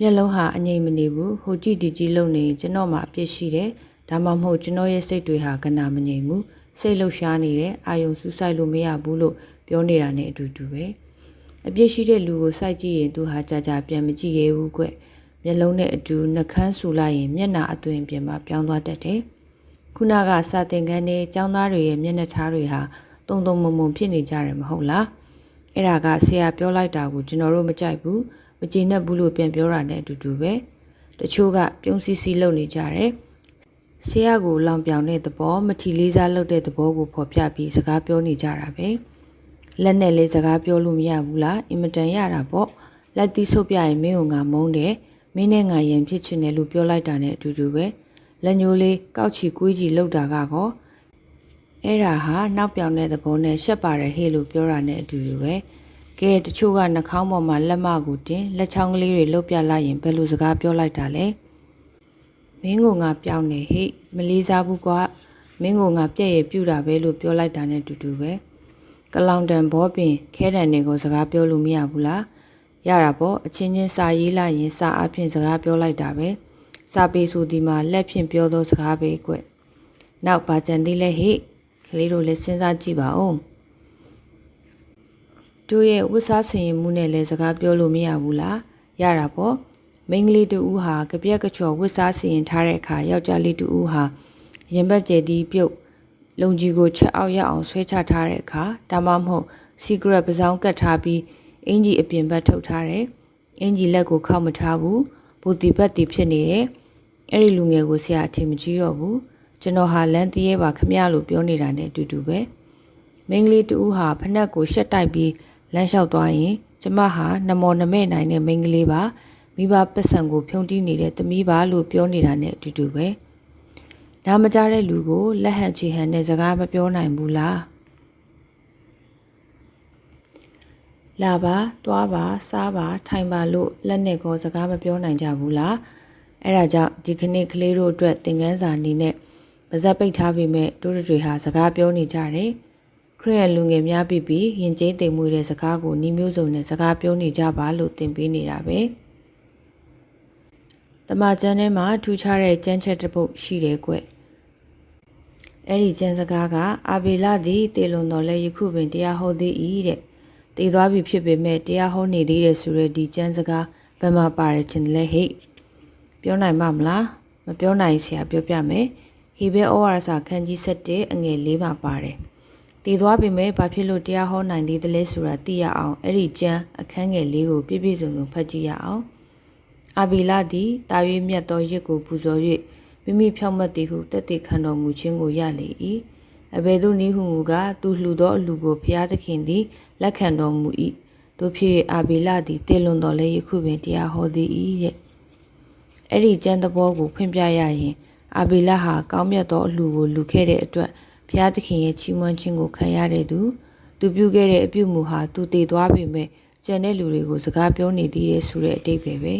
မျက်လုံးဟာအငြိမ်မနေဘူးဟိုကြည့်ဒီကြည့်လုံနေကျွန်တော်မှအပြစ်ရှိတယ်ဒါမှမဟုတ်ကျွန်တော်ရဲ့စိတ်တွေဟာကနာမငြိမ်ဘူးစိတ်လှုပ်ရှားနေတယ်အာယုံစူးစိုက်လို့မရဘူးလို့ပြောနေတာနဲ့အတူတူပဲ အပြစ်ရှိတဲ့လူကိုစိုက်ကြည့်ရင်သူဟာကြာကြာပြန်မကြည့်ရဘူးကွမျက်လုံးနဲ့အတူနှကန်းဆူလိုက်ရင်မျက်နှာအသွင်ပြင်မှာပြောင်းသွားတတ်တယ်ခုနကစာသင်ခန်းထဲကျောင်းသားတွေရဲ့မျက်နှာထားတွေဟာတုံတုံမုံမုံဖြစ်နေကြတယ်မဟုတ်လားအဲ့ဒါကဆရာပြောလိုက်တာကိုကျွန်တော်တို့မကြိုက်ဘူးမကျေနပ်ဘူးလို့ပြန်ပြောတာနဲ့အတူတူပဲတချို့ကပြုံးစီစီလုပ်နေကြတယ်ဆရာကိုလောင်ပြောင်တဲ့သဘောမထီလေးစားလုပ်တဲ့သဘောကိုဖော်ပြပြီးစကားပြောနေကြတာပဲ လက်နဲ့လေးစကားပြောလို့မရဘူးလားအင်မတန်ရတာပေါ့လက်သီးဆုပ်ပြရင်မင်းကငါမုန်းတယ်မင်းနဲ့ငါရင်ဖြစ်ချင်တယ်လို့ပြောလိုက်တာနဲ့အတူတူပဲလက်ညိုးလေးကောက်ချီကွေးချီလောက်တာကကောအဲ့ဒါဟာနောက်ပြောင်တဲ့သဘောနဲ့ရှက်ပါတယ်ဟေ့လို့ပြောတာနဲ့အတူတူပဲကဲတချို့ကနှာခေါင်းပေါ်မှာလက်မကိုတင်လက်ချောင်းကလေးတွေလှုပ်ပြလိုက်ရင်ဘယ်လိုစကားပြောလိုက်တာလဲမင်းကငါပြောင်းနေဟေ့မလေးစားဘူးကွာမင်းကငါပြည့်ရပြူတာပဲလို့ပြောလိုက်တာနဲ့အတူတူပဲ ကလောင်တန်ဘောပင်ခဲတံတွေကိုစကားပြောလို့မရဘူးလားရတာပေါ့အချင်းချင်းစာရေးလိုက်ရင်စာအဖြစ်စကားပြောလိုက်တာပဲစာပေဆိုဒီမှာလက်ဖြင့်ပြောသောစကားပဲကွနောက်ပါကြံသေးလဲဟိကလေးတို့လည်းစဉ်းစားကြည့်ပါဦးတို့ရဲ့ဝတ်စားဆင်ရင်မှုနဲ့လည်းစကားပြောလို့မရဘူးလားရတာပေါ့မိန်းကလေးတူဦးဟာကြပြက်ကချော်ဝတ်စားဆင်ရင်ထားတဲ့အခါယောက်ျားလေးတူဦးဟာရင်ဘတ်ကျဲတီးပြုတ် လုံကြီးကိုချက်အောက်ရအောင်ဆွဲချထားတဲ့အခါဒါမှမဟုတ် secret ပစောင်းကတ်ထားပြီးအင်ကြီးအပြင်ဘက်ထုတ်ထားတယ်အင်ကြီးလက်ကိုခောက်မထားဘူးဘူတီဘတ်တီဖြစ်နေတယ်အဲ့ဒီလူငယ်ကိုဆရာအထင်မကြီးတော့ဘူးကျွန်တော်ဟာလန်တရဲပါခမရလို့ပြောနေတာနဲ့အတူတူပဲမိန်းကလေးတူဟာဖနက်ကိုရှက်တိုက်ပြီးလမ်းလျှောက်သွားရင်ကျမဟာနမောနမဲ့နိုင်တဲ့မိန်းကလေးပါမိဘပတ်စံကိုဖြုံတီးနေတဲ့သမီးပါလို့ပြောနေတာနဲ့အတူတူပဲ ဒါမကြတဲ့လူကိုလက်ဟန်ချီဟန်နဲ့စကားမပြောနိုင်ဘူးလားလာပါသွားပါစားပါထိုင်ပါလို့လက်နဲ့ကောစကားမပြောနိုင်ကြဘူးလားအဲ့ဒါကြောင့်ဒီခဏကလေးတို့အတွက်သင်ခန်းစာအနေနဲ့ပါဇက်ပိတ်ထားပေမဲ့တို့တွေဟာစကားပြောနေကြတယ်ခရစ်ယာန်လူငယ်များပြီးပြီးယဉ်ကျေးတိမ်မွေးတဲ့စကားကိုနှီးမျိုးစုံနဲ့စကားပြောနေကြပါလို့သင်ပေးနေတာပဲတမချန်ထဲမှာထူခြားတဲ့ကျန်းချက်တစ်ပုဒ်ရှိတယ်ကွ အဲ့ဒီကျန်းစကားကအာဘေလသည်တေလွန်တော်လဲယခုပင်တရားဟောသည်ဤတဲ့တည်သွားပြီဖြစ်ပေမဲ့တရားဟောနေသေးတယ်ဆိုရဲဒီကျမ်းစကားဘယ်မှာပါတယ်ချင်းလဲဟိတ်ပြောနိုင်မှာမလားမပြောနိုင်ဆရာပြောပြမယ်ဟေဘဲဩဝါဒစာခန်းကြီး7အငယ်၄မှာပါတယ်တည်သွားပြီမဲ့ဘာဖြစ်လို့တရားဟောနိုင်သေးတယ်လဲဆိုတာသိရအောင်အဲ့ဒီကျမ်းအခန်းငယ်လေးကိုပြည့်ပြည့်စုံစုံဖတ်ကြည့်ရအောင်အာဘီလာသည်တာ၍မြတ်သောရစ်ကိုပူဇော်၍ မိမိဖြောင့်မတ်သည်ဟုတက်တည်ခံတော်မူခြင်းကိုရလေ၏အဘယ်သို့နည်းဟုမူကားသူလှူသောအလူကိုဖျားသခင်သည်လက်ခံတော်မူ၏တို့ဖြစ်အာဘေလသည်တည်လွန်တော်လဲယခုပင်တရားဟောသည်၏တဲ့အဲ့ဒီကျမ်းသဘောကိုဖွင့်ပြရရင် အာဘေလဟာကောင်းမြတ်သောအလှကိုလူခဲ့တဲ့အတွက်ဘုရားသခင်ရဲ့ချီးမွမ်းခြင်းကိုခံရတဲ့သူသူပြုခဲ့တဲ့အပြုမူဟာသူတည်သွားပေမဲ့ကျန်တဲ့လူတွေကိုစကားပြောနေသေးတယ်ဆိုတဲ့အတိတ်ပဲပဲ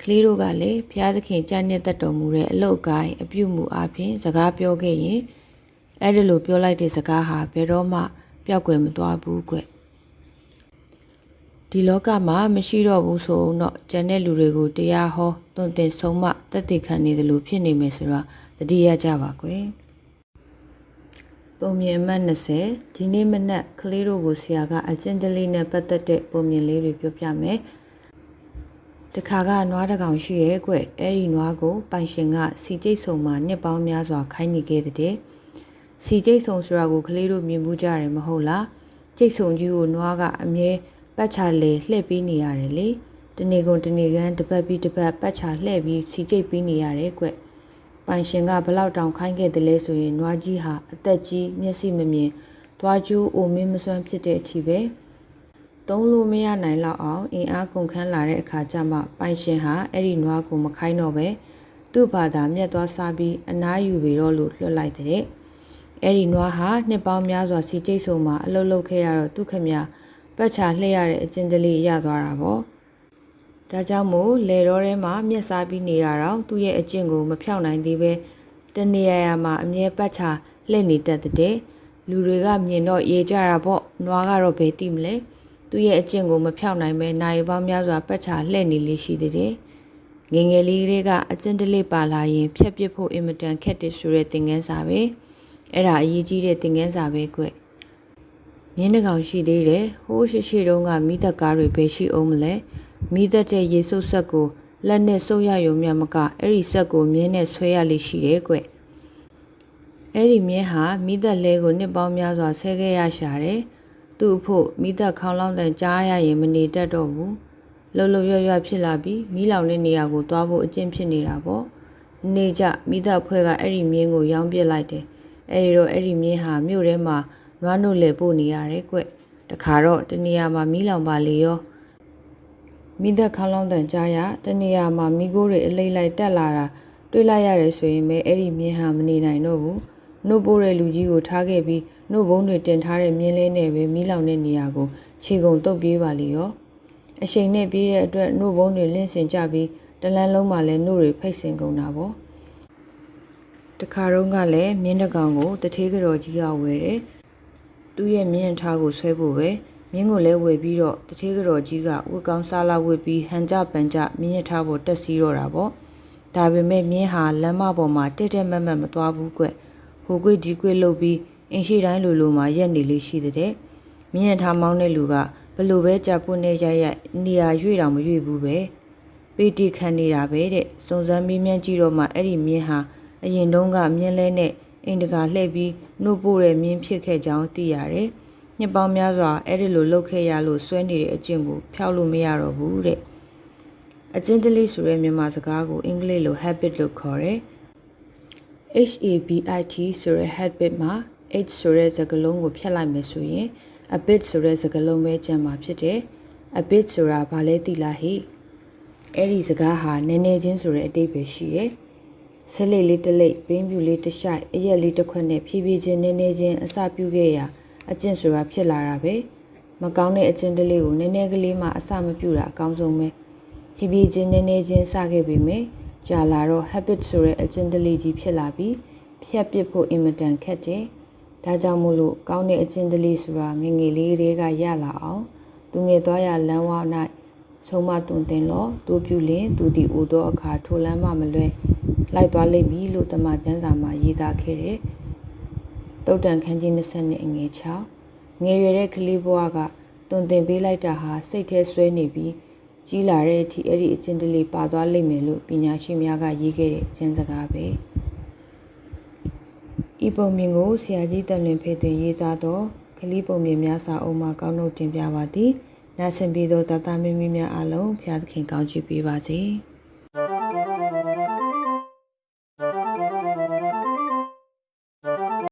ကလေးတို့ကလည်းဘုရားသခင်ကြံ့နှစ်သက်တော်မူတဲ့အလုတ်ကိုင်းအပြုမူအပြင်စကားပြောခဲ့ရင်အဲ့ဒီလိုပြောလိုက်တဲ့စကားဟာဘယ်တော့မှပျောက်ကွယ်မသွားဘူးကွဒီလောကမှာမရှိတော့ဘူးဆိုတော့ကျန်တဲ့လူတွေကိုတရားဟောသွန်သင်ဆုံးမတက်တည်ခံနေတယ်လို့ဖြစ်နေမယ်ဆိုတော့တတိယကြပါကွယ်ပုံမြင်အမှတ်20ဒီနေ့မနက်ကလေးတို့ကိုဆရာကအကျဉ်းတလေးနဲ့ပတ်သက်တဲ့ပုံမြင်လေးတွေပြောပြမယ် တခါကနွားတကောင်ရှိရဲ့ကွအဲ့ဒီနွားကိုပိုင်ရှင်ကစီကျိတ်ဆုံမှာနှစ်ပေါင်းများစွာခိုင်းနေခဲ့တဲ့စီကျိတ်ဆုံဆိုတာကိုကလေးတို့မြင်မှုကြတယ်မဟုတ်လားကျိတ်ဆုံကြီးကိုနွားကအမြဲပတ်ချလေလှည့်ပေးနေရတယ်လေတတနေကုန်တနေကန်တစ်ပတ်ပြီးတစ်ပတ်ပတ်ချာလှဲ့ပြီးစီကျိတ်ပြီးနေရတယ်ကွပိုင်ရှင်ကဘလောက်တောင်ခိုင်းခဲ့တယ်လဲဆိုရင်နွားကြီးဟာအသက်ကြီးမျက်စိမမြင်သွားကျိုးအိုမင်းမစွမ်းဖြစ်တဲ့အထိပဲ သုံးလို့မရနိုင်လောက်အောင်အင်အားကုန်ခန်းလာတဲ့အခါကျမှပိုင်ရှင်ဟာအဲ့ဒီနွားကိုမခိုင်းတော့ပဲသူ့ဘာသာမျက်သွားစားပြီးအနားယူပြီးတော့လို့လွှတ်လိုက်တဲ့အဲ့ဒီနွားဟာနှစ်ပေါင်းများစွာစီကျိတ်ဆုံမှာအလုတ်လုတ်ခဲ့ရတော့သူခမပတ်ချလှည့်ရတဲ့အကျဉ်းတလေးရသွားတာပေါ့ဒါကြောင့်မို့လေတော်ထဲမှာမျက်စားပြီးနေတာတော့သူ့ရဲ့အကျင့်ကိုမဖြောက်နိုင်သေးပဲတနေရာရာမှာအမြဲပတ်ချလှည့်နေတတ်တဲ့လူတွေကမြင်တော့ရေကြတာပေါ့နွားကတော့ဘယ်တိမလဲ သူ့ရဲ့အကျင့်ကိုမဖြောက်နိုင်ပဲနိုင်ပေါင်းများစွာပတ်ချလှည့်နေလေးရှိသေးတယ်ငယ်ငယ်လေးတွေကအကျဉ်းတလေးပါလာရင်ဖြတ်ပစ်ဖို့အင်မတန်ခက်တယ်ဆိုတဲ့သင်ခန်းစာပဲအဲ့ဒါအရေးကြီးတဲ့သင်ခန်းစာပဲကွမြင်းတကောင်ရှိသေးတယ်ဟိုးရှိရှိတုန်းကမိသက်ကားတွေပဲရှိအောင်မလဲမိသက်တဲ့ရေဆုပ်ဆက်ကိုလက်နဲ့ဆုပ်ရရုံမြတ်မကအဲ့ဒီဆက်ကိုမြင်းနဲ့ဆွဲရလိရှိတယ်ကွအဲ့ဒီမြင်းဟာမိသက်လဲကိုနှစ်ပေါင်းများစွာဆဲခဲ့ရရှာတယ် သူ့အဖို့မိသက်ခေါင်းလောင်းတန်ကြားရရင်မနေတတ်တော့ဘူးလှုပ်လှုပ်ရွရွဖြစ်လာပြီးမိလောင်တဲ့နေရာကိုသွားဖို့အကျင့်ဖြစ်နေတာပေါ့နေကြမိသက်ဖွဲ့ကအဲ့ဒီမြင်းကိုရောင်းပစ်လိုက်တယ်အဲ့ဒီတော့အဲ့ဒီမြင်းဟာမြို့ထဲမှာနွားနှုတ်လေပို့နေရတယ်ကွတခါတော့တနေရာမှာမီးလောင်ပါလေရောမိသက်ခေါင်းလောင်းတန်ကြားရတနေရာမှာမိโก้တွေအလိမ့်လိုက်တက်လာတာတွေးလိုက်ရတယ်ဆိုရင်ပဲအဲ့ဒီမြင်းဟာမနေနိုင်တော့ဘူးနှုတ်ပိုးတဲ့လူကြီးကိုထားခဲ့ပြီး နှုတ်ဘုံတွေတင်ထားတဲ့မြင်းလေးနဲ့ပဲမီးလောင်တဲ့နေရာကိုခြေကုံတုပ်ပြေးပါလေရောအရှိန်နဲ့ပြေးတဲ့အတွက်နှုတ်ဘုံတွေလင့်စင်ကြပြီးတလန်းလုံးမှာလည်းနှုတ်တွေဖိတ်စင်ကုန်တာပေါ့တခါတော့ကလည်းမြင်းတကောင်ကိုတထေးကြော်ကြီးကဝယ်တယ်သူ့ရဲ့မြင်းထားကိုဆွဲဖို့ပဲမြင်းကိုလည်းဝယ်ပြီးတော့တထေးကြော်ကြီးကဝတ်ကောင်းစားလာဝတ်ပြီးဟန်ကြပန်ကြမြင်းရထားဖို့တက်စီးတော့တာပေါ့ဒါပေမဲ့မြင်းဟာလမ်းမပေါ်မှာတက်တက်မတ်မတ်မသွားဘူးကွဟိုကွေ့ဒီကွေ့လှုပ်ပြီး အင်းရှိတိုင်းလိုလိုမှာရက်နေလေးရှိတဲ့မြင်းရထားမောင်းတဲ့လူကဘလို့ပဲကြပွနဲ့ရိုက်ရိုက်နေရာရွေ့တောင်မရွေ့ဘူးပဲပေတီခံနေတာပဲတဲ့စုံစမ်းမင်းမြန်းကြည့်တော့မှအဲ့ဒီမြင်းဟာအရင်တုန်းကမြင်းလဲနဲ့အိမ်တကာလှည့်ပြီးနှုတ်ပို့တဲ့မြင်းဖြစ်ခဲ့ကြောင်းသိရတယ်။နှစ်ပေါင်းများစွာအဲ့ဒီလိုလှုပ်ခဲ့ရလို့ဆွဲနေတဲ့အကျင့်ကိုဖျောက်လို့မရတော့ဘူးတဲ့အကျင့်တလေးဆိုတဲ့မြန်မာစကားကိုအင်္ဂလိပ်လို habit လို့ခေါ်တယ်။ HABIT ဆိုတဲ့ habit မှာ H ဆိုတဲ့စကားလုံးကိုဖြတ်လိုက်မယ်ဆိုရင် a bit ဆိုတဲ့စကားလုံးပဲကျန်မှာဖြစ်တယ်။ a bit ဆိုတာဘာလဲသိလားဟိ။အဲ့ဒီစကားဟာနည်းနည်းချင်းဆိုတဲ့အတိတ်ပဲရှိတယ်။ဆက်လိတ်လေးတစ်လိတ်ဘင်းပြူလေးတစ်ရှိုက်အရက်လေးတစ်ခွက်နဲ့ဖြည်းဖြည်းချင်းနည်းနည်းချင်းအစပြုခဲ့ရာအကျင့်ဆိုတာဖြစ်လာတာပဲ။မကောင်းတဲ့အကျင့်တလေးကိုနည်းနည်းကလေးမှအစမပြုတာအကောင်းဆုံးပဲ။ဖြည်းဖြည်းချင်းနည်းနည်းချင်းစခဲ့ပေမယ့်ကြာလာတော့ habit ဆိုတဲ့အကျင့်တလေးကြီးဖြစ်လာပြီးဖြတ်ပစ်ဖို့အင်မတန်ခက်တယ်။ ဒါကြောင့်မို့လို့ကောင်းတဲ့အကျင့်တလေးဆိုတာငငယ်လေးတွေကရလာအောင်သူငယ်သွားရလမ်းဝ၌ဆုံးမတွင်တင်လောသူပြုလင်သူသည်အိုသောအခါထိုလမ်းမှမလွဲလိုက်သွားလိမ့်မည်လို့တမန်ကျမ်းစာမှာရေးသားခဲ့တယ်။တုတ်တန်ခန်းကြီး20နှစ်အငယ်6ငယ်ရွယ်တဲ့ကလေးဘဝကတွင်တင်ပေးလိုက်တာဟာစိတ်ထဲဆွဲနေပြီးကြီးလာတဲ့အထိအဲ့ဒီအချင်းတလေးပါသွားလိမ့်မယ်လို့ပညာရှင်များကရေးခဲ့တဲ့အကျဉ်းစကားပဲ။ ဤပုံမြင်ကိုဆရာကြီးတန်လွင်ဖေသွင်းရေးသားသောကလေးပုံမြင်များစာအုပ်မှာကောင်းလို့တင်ပြပါသည်။နာဆင်ပြီးသောတာတာမင်းမင်းများအားလုံးဖျားသခင်ကောင်းချီးပေးပါစေ။